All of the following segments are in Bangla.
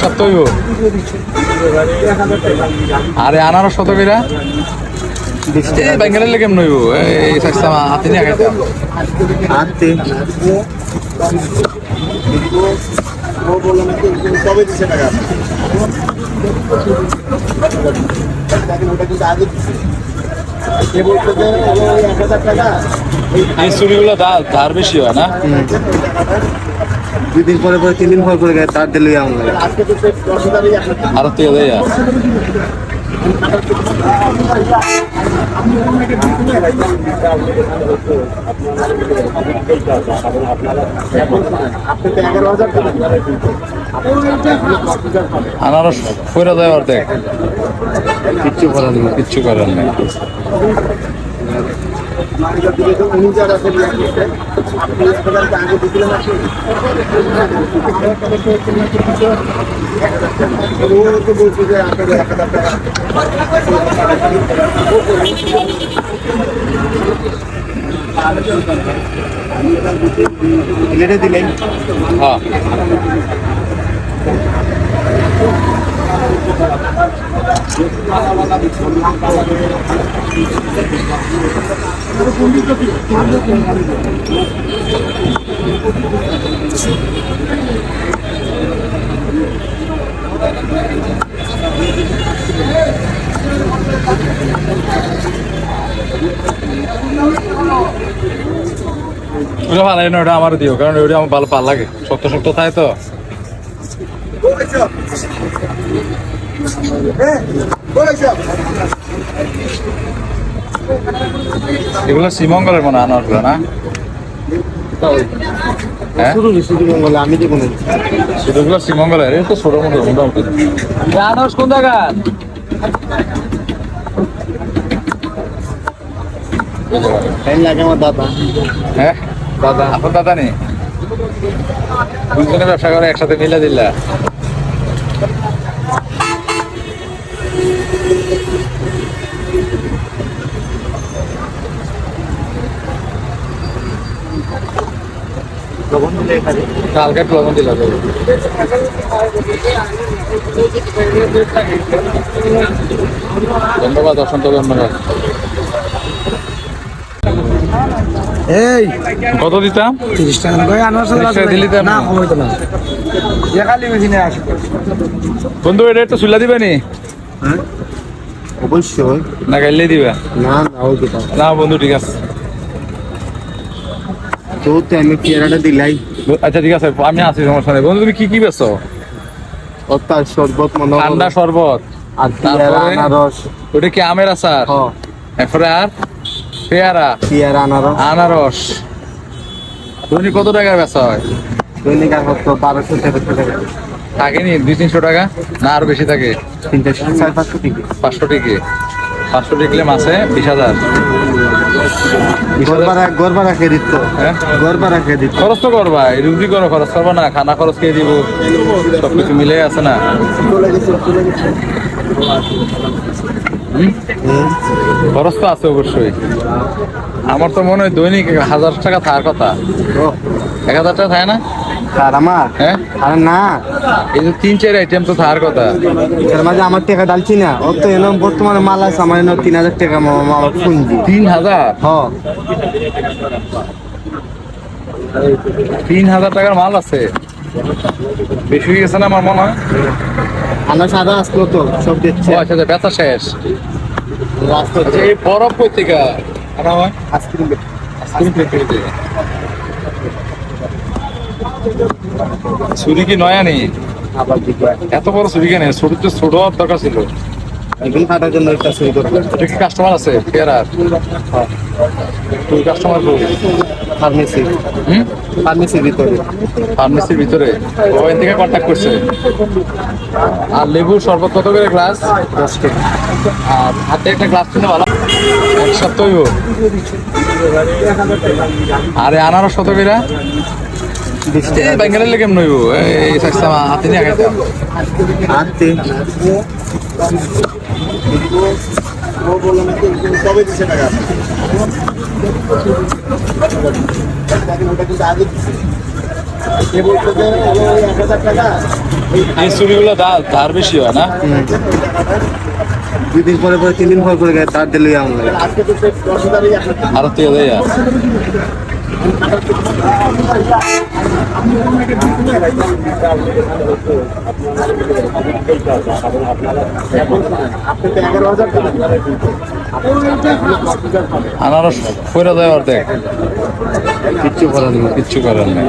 সপ্তাহ হইব আরে আনারস শত কইরা লেগে কেমন হইব? এই সাকসাম হাতে নিয়ে এই চুরিগুলো ধার বেশি হয় না? দুই দিন পরে পরে তিন দিন পর করে গেছে তার দিলে আমার আরও তেল দেয় তো এগারো হাজার টাকা আনারস কইরা দেয় অর্ধেক। কিচ্ছু করার নেই কিচ্ছু করার নেই। উনি যারা আছে? আপনি? ও তো বলছে যে আপনাদের এক হাজার টাকা। প্লেটে দিলেন। হ্যাঁ। ওটা ভালো না ওটা আমার দিও, কারণ ওটা আমার ভালো ভালো লাগে। শক্ত শক্ত থাকে তো। এগুলো শ্রীমঙ্গলের মনে হয় আনারগুলো না? হ্যাঁ? আমি শ্রীমঙ্গলের এই তো ছোট মোটো মোটামুটি। আনারস কোন জায়গা? টাইম লাগে আমার দাদা। হ্যাঁ? দাদা। আপনার দাদা নেই? দুজনে ব্যবসা করে একসাথে মিলে দিলা। তখন দিলে এখানে? দিলা। ধন্যবাদ অসংখ্য ধন্যবাদ। এই কত দিতাম? তিরিশ টাকা। দিলি না বন্ধু এটা একটু সুলা দিবে নি? হ্যাঁ? অবশ্যই। না গাইলে দিবা? না না বন্ধু ঠিক আছে। তো আমি পেয়ারাটা দিলাই। আচ্ছা ঠিক আছে আমি আছি সমস্যা নেই। বন্ধু তুমি কি কি বেছো অর্থাৎ শরবত মনে ঠান্ডা শরবত। আর পেয়ারা আনারস। ওটা কি আমের আচার? এরপরে আর? পেয়ারা। পেয়ারা আনারস। আনারস। তুমি কত টাকা বেচা? হয় দৈনিক আর কত বারোশো তেরোশো টাকা। থাকে নি? দুই তিনশো টাকা? না আরও বেশি থাকে। পাঁচশো টিকি। পাঁচশো টিকি। পাঁচশো টিকলে মাসে বিশ হাজার। খরচ তো করবা রুজি করো খরচ করবা না খানা খরচ কে দিব? সবকিছু মিলে আছে না? খরচ তো আছে অবশ্যই। আমার তো মনে হয় দৈনিক হাজার টাকা থাকার কথা। এক হাজার টাকা থাকে না? আমার? হ্যাঁ? না। এই যে তিন চার আইটেম তো থাকার কথা। এর মাঝে আমার টাকা ডালছি না। ও তো এলো বর্তমানে মাল আছে আমার তিন হাজার টাকা আমার তিন হাজার? হ। তিন হাজার টাকার মাল আছে। বেশি হয়ে গেছে না আমার মনে হয়? আমরা সাদা আসলো তো সব দিচ্ছে। আচ্ছা আচ্ছা, বেচা শেষ। আচ্ছা এই বরফ পত্রিকা আইসক্রিম। ছুরি কি নয়া নেই? এত বড় ছুরি কেন? ছোট তো ছোট হওয়ার দরকার ছিল। এখন কাটার জন্য একটা সই করবে এটা কি কাস্টমার আছে? ফেরার তুই কাস্টমার ফার্মেসি হুম? ফার্মেসির ভিতরে। ফার্মেসির ভিতরে। ওখান থেকে কন্ট্যাক্ট করছে। আর লেবুর শরবত কত করে গ্লাস দশ টাকা আর হাতে একটা গ্লাস কিনে ভালো। এক সপ্তাহ আরে আনারস কত করে? বেঙ্গলের লেগে কেমন এই সাকসাম হাতে নিয়ে কবে দিচ্ছে টাকা এই চুরিগুলো দা- বেশি হয় না? দুই দিন পরে পরে তিন দিন পরে পরে গেছে তার দিলে আমরা আরও দিয়ে আনারস করে দেয় অর্ধেক। কিচ্ছু করার নেই কিচ্ছু করার নেই।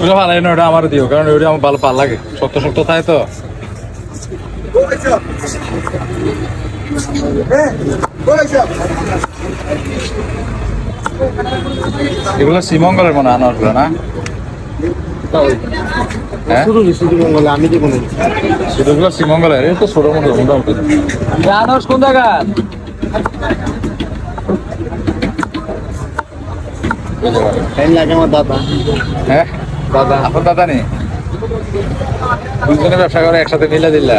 ওটা ভালো না ওটা আমার দিও, কারণ ওটা আমার ভালো ভালো লাগে শক্ত শক্ত থাকে তো। এগুলো শ্রীমঙ্গলের মনে হয় আনারসগুলো না? হ্যাঁ? আমি দিব না সেগুলো শ্রীমঙ্গলের এই তো ছোট মোটো মোটামুটি। আনারস কোন জায়গা? টাইম লাগে আমার দাদা। হ্যাঁ? দাদা। আপনার দাদা নেই? দুজনে ব্যবসা করে একসাথে মিলে দিলা।